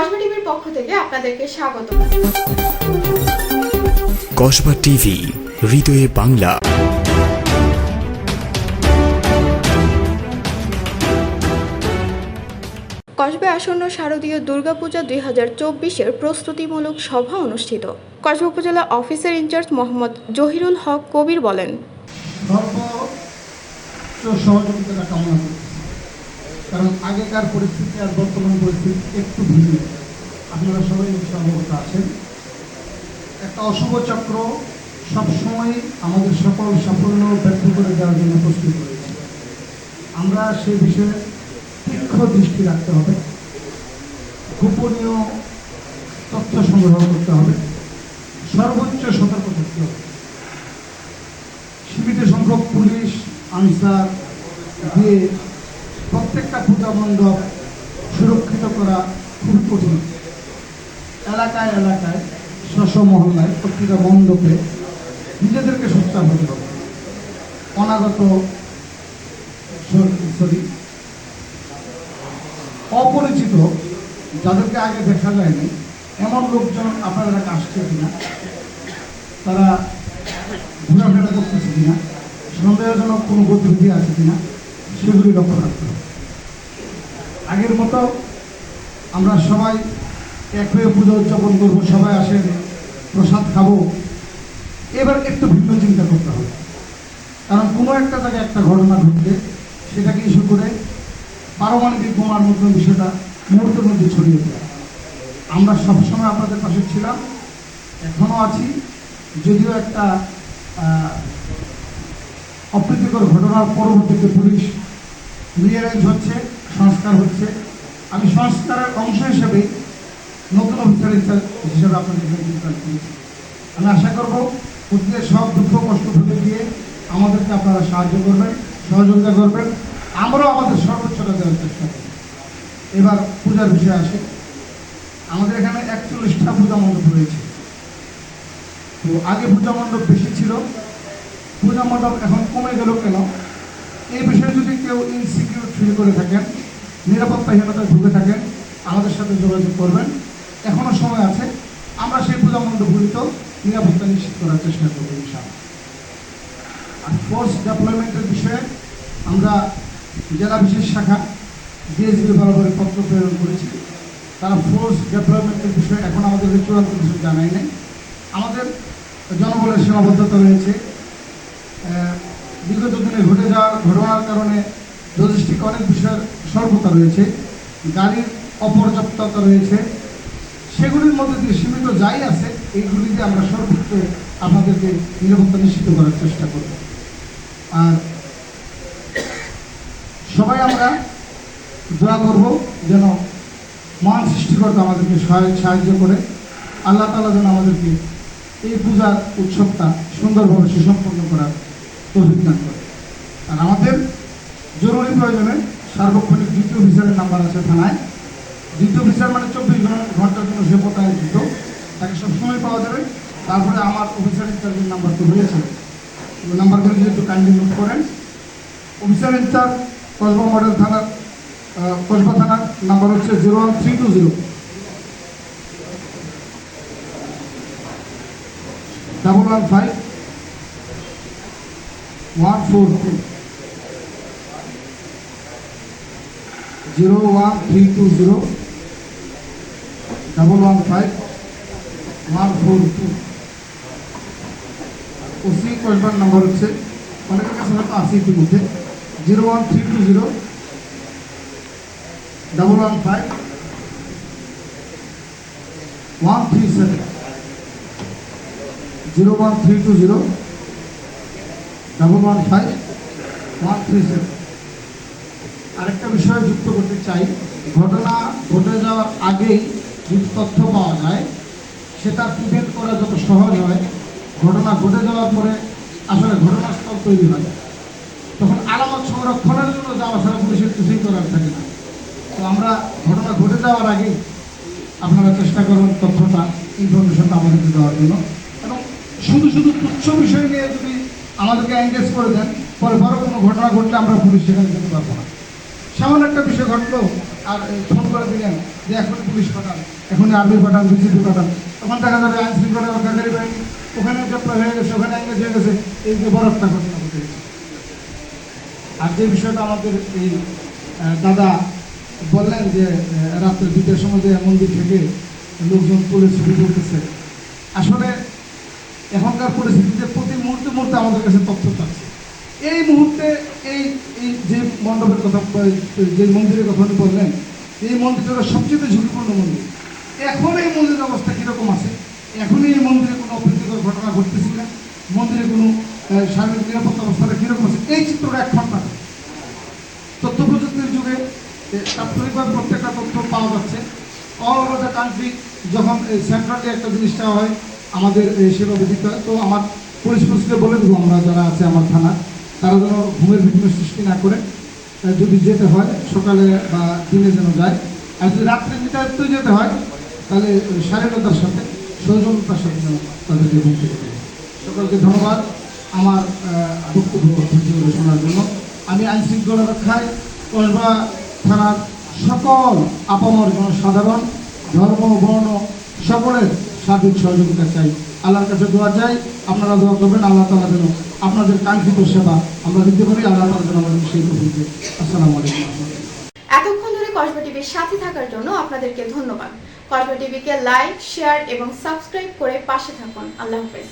কসমা টিভির পক্ষ থেকে আপনাদেরকে স্বাগত। কসবা টিভি হৃদয়ে বাংলা। কসবে আসন্ন শারদীয় দুর্গাপূজা দুই হাজার চব্বিশের প্রস্তুতিমূলক সভা অনুষ্ঠিত। Kasba upazila officer in charge Mohammad Zahirul Haque Kabir বলেন সহযোগিতাটা কামনা করছি কারণ আগেকার পরিস্থিতি আর বর্তমান পরিস্থিতি একটু ভিন্ন। আপনারা সবাই অবগত আছেন। একটা অশুভ চক্র সবসময় আমাদের সকল সাফল্য ব্যর্থ করে দেওয়ার জন্য প্রস্তুত রয়েছে। আমরা সে বিষয়ে তীক্ষ্ণ দৃষ্টি রাখতে হবে। গোপনীয় তথ্য সংগ্রহ করতে হবে। সর্বোচ্চ সতর্ক থাকতে হবে। সীমিত সংখ্যক পুলিশ, আনসার দিয়ে প্রত্যেকটা পূজা মণ্ডপ সুরক্ষিত করা খুব কঠিন। এলাকায় এলাকায় স্ব মহল্লায় প্রতিটা মণ্ডপে নিজেদেরকে সোচ্চার হতে হবে। অনাগত সরি অপরিচিত যাদেরকে আগে দেখা যায়নি, এমন লোকজন আপনার আসছে কিনা, তারা ঘোরাফেরা করতেছে কিনা, সন্দেহজনক কোনো গতিবিধি আছে কিনা সেগুলি লক্ষ্য রাখতে। আগের মতো আমরা সবাই এক হয়ে পুজো উদযাপন করব, সবাই আসেন প্রসাদ খাব। এবার একটু ভিন্ন চিন্তা করতে হবে। কারণ কোনো একটা জায়গায় একটা ঘটনা ঘটলে সেটাকে ইস্যু করে পারমাণবিক বোমার মতো বিষয়টা মুহূর্তের মধ্যে ছড়িয়ে দেয় আমরা সবসময় আপনাদের পাশে ছিলাম এখনও আছি। যদিও একটা অপ্রীতিকর ঘটনার পরবর্তীতে পুলিশ রিয়ালাইজ হচ্ছে, সংস্কার হচ্ছে। আমি সংস্কারের অংশ হিসেবেই নতুন অফিসার হিসেবে আপনাদের আমি আশা করব প্রত্যেকের সব দুঃখ কষ্ট ভুলে গিয়ে আমাদেরকে আপনারা সাহায্য করবেন, সহযোগিতা করবেন। আমরাও আমাদের সর্বোচ্চটা দেওয়ার চেষ্টা করব। এবার পূজার বিষয়ে আসে। আমাদের এখানে একচল্লিশটা পূজা মণ্ডপ রয়েছে। তো আগে পূজা মণ্ডপ বেশি ছিল। পূজা মণ্ডপ এখন কমে গেল কেন? এই বিষয়ে যদি কেউ ইনসিকিউর ফিল করে থাকেন, নিরাপত্তা নিরাপত্তাহীনতায় ভুগে থাকেন, আমাদের সাথে যোগাযোগ করবেন। এখনও সময় আছে, আমরা সেই পূজা মণ্ডপগুলিতেও নিরাপত্তা নিশ্চিত করার চেষ্টা করব ইনশাআল্লাহ। আর ফোর্স ডেভেলপমেন্টের বিষয়ে আমরা জেলা বিশেষ শাখা ডিএসবি বরাবরে পত্র প্রেরণ করেছি। তারা ফোর্স ডেভেলপমেন্টের বিষয়ে এখন আমাদের চূড়ান্ত কিছু জানাই নেই। আমাদের জনবলের সীমাবদ্ধতা রয়েছে। বিগত দিনে ঘটে যাওয়া ঘটনার কারণে লজিস্টিক অনেক বিষয়ের স্বল্পতা রয়েছে, গাড়ির অপর্যাপ্ততা রয়েছে। সেগুলির মধ্যে দিয়ে সীমিত যাই আছে এইগুলিতে আমরা সর্বোচ্চ আপনাদেরকে নিরাপত্তা নিশ্চিত করার চেষ্টা করব। আর সবাই আমরা দোয়া করব যেন মহান সৃষ্টিকর্তা আমাদেরকে সহায় সাহায্য করে। আল্লাহ তালা যেন আমাদেরকে এই পূজার উৎসবটা সুন্দরভাবে সুসম্পন্ন করার দান করে। আর আমাদের জরুরি প্রয়োজনে সার্বক্ষণিক দ্বিতীয় অফিসারের নাম্বার আছে থানায়। দ্বিতীয় অফিসার মানে চব্বিশ ঘণ্টার জন্য সে পতায় দিত তাকে সবসময় পাওয়া যাবে। তারপরে আমার অফিসার ইনচার্জের নাম্বার তো ওই নাম্বারগুলো যদি একটু কাইন্ডলি নোট করেন। Officer in charge, Kasba model থানার কসবা থানার নাম্বার হচ্ছে zero one three two zero. Double one five one four two zero one three two zero double one five one four two OC কসবার number হচ্ছে অনেকের কাছে হয়তো আছে ইতিমধ্যে zero one three two zero double one five one three seven zero one three two zero double one five one three আরেকটা বিষয় যুক্ত করতে চাই। ঘটনা ঘটে যাওয়ার আগেই যদি তথ্য পাওয়া যায়, সেটা প্রিভেন্ট করা যত সহজ হয়। ঘটনা ঘটে যাওয়ার পরে আসলে ঘটনাস্থল তৈরি হয়। তখন আলামত সংরক্ষণের জন্য যাওয়া ছাড়া পুলিশের কিছুই করার থাকে না। তো আমরা ঘটনা ঘটে যাওয়ার আগেই আপনারা চেষ্টা করুন তথ্যটা ইনফরমেশনটা আমাদেরকে দেওয়ার জন্য। এবং শুধু শুধু তুচ্ছ বিষয় নিয়ে যদি আমাদেরকে এঙ্গেজ করে দেন, পরে বড় কোনো ঘটনা ঘটলে আমরা পুলিশ সেখানে যেতে পারব না। সামান্য একটা বিষয় ঘটলো, আর ফোন করে দিলেন যে এখন পুলিশ পাঠান, এখন আর্মি পাঠান বিজেপি পাঠান। তখন দেখা যাবে আইন শৃঙ্খলা রক্ষাকারী বাহিনী, ওখানে ডেপ্লয় হয়ে গেছে, ওখানে এঙ্গেজ হয়ে গেছে, এই যে বড় একটা ঘটনা ঘটে আর যে বিষয়টা আমাদের এই দাদা বললেন যে রাত্রে দুটোর সময় যে মন্দির থেকে লোকজন তুলে ছবি তুলতেছে। আসলে এখনকার পরিস্থিতিতে আমাদের কাছে তথ্য চাচ্ছে এই মুহূর্তে এই এই যে মণ্ডপের কথা, যে মন্দিরের কথা বললেন, এই মন্দিরটা সবচেয়ে ঝুঁকিপূর্ণ মন্দির। এখন এই মন্দিরের অবস্থা কীরকম আছে? এখনই এই মন্দিরে কোনো অপ্রীতিকর ঘটনা ঘটতেছে না? মন্দিরে কোনো সার্বিক নিরাপত্তা অবস্থাটা কীরকম আছে? এই চিত্রটা এক ঘণ্টা। তথ্য প্রযুক্তির যুগে তাৎক্ষণিকভাবে প্রত্যেকটা তথ্য পাওয়া যাচ্ছে। অল ওভার দ্য কান্ট্রি, যখন সেন্ট্রালি একটা জিনিস চাওয়া হয়, আমাদের সেভাবে দিতে হয়। তো আমার পুলিশ পুলিশকে বলে দেবো, আমরা যারা আছে আমার থানা, তারা যেন ঘুমের বিঘ্ন সৃষ্টি না করে যদি যেতে হয়, সকালে বা দিনে যেন যায়। আর যদি রাত্রে নিতে যেতে হয়, তাহলে শারীরতার সাথে সৌজন্যতার সাথে যেন তাদেরকে ঘুম থেকে। সকলকে ধন্যবাদ আমার বক্তব্য শোনার জন্য। আমি আইন শৃঙ্খলা রক্ষায় কসবা থানার সকল আপামর জনসাধারণ, ধর্ম, বর্ণ, সকলের সার্বিক সহযোগিতা চাই। আল্লাহর কাছে দোয়া চাই, আপনারা দোয়া করবেন, আল্লাহ তালা যেন আপনাদের কাঙ্ক্ষিত সেবা আমরা দিতে পারি, আল্লাহ তালা যেন আমাদের সেই প্রভুকে আসসালামু আলাইকুম এতক্ষণ ধরে কসবা টিভির সাথে থাকার জন্য আপনাদেরকে ধন্যবাদ। কসবা টিভিকে লাইক, শেয়ার এবং সাবস্ক্রাইব করে পাশে থাকুন। আল্লাহ হাফেজ।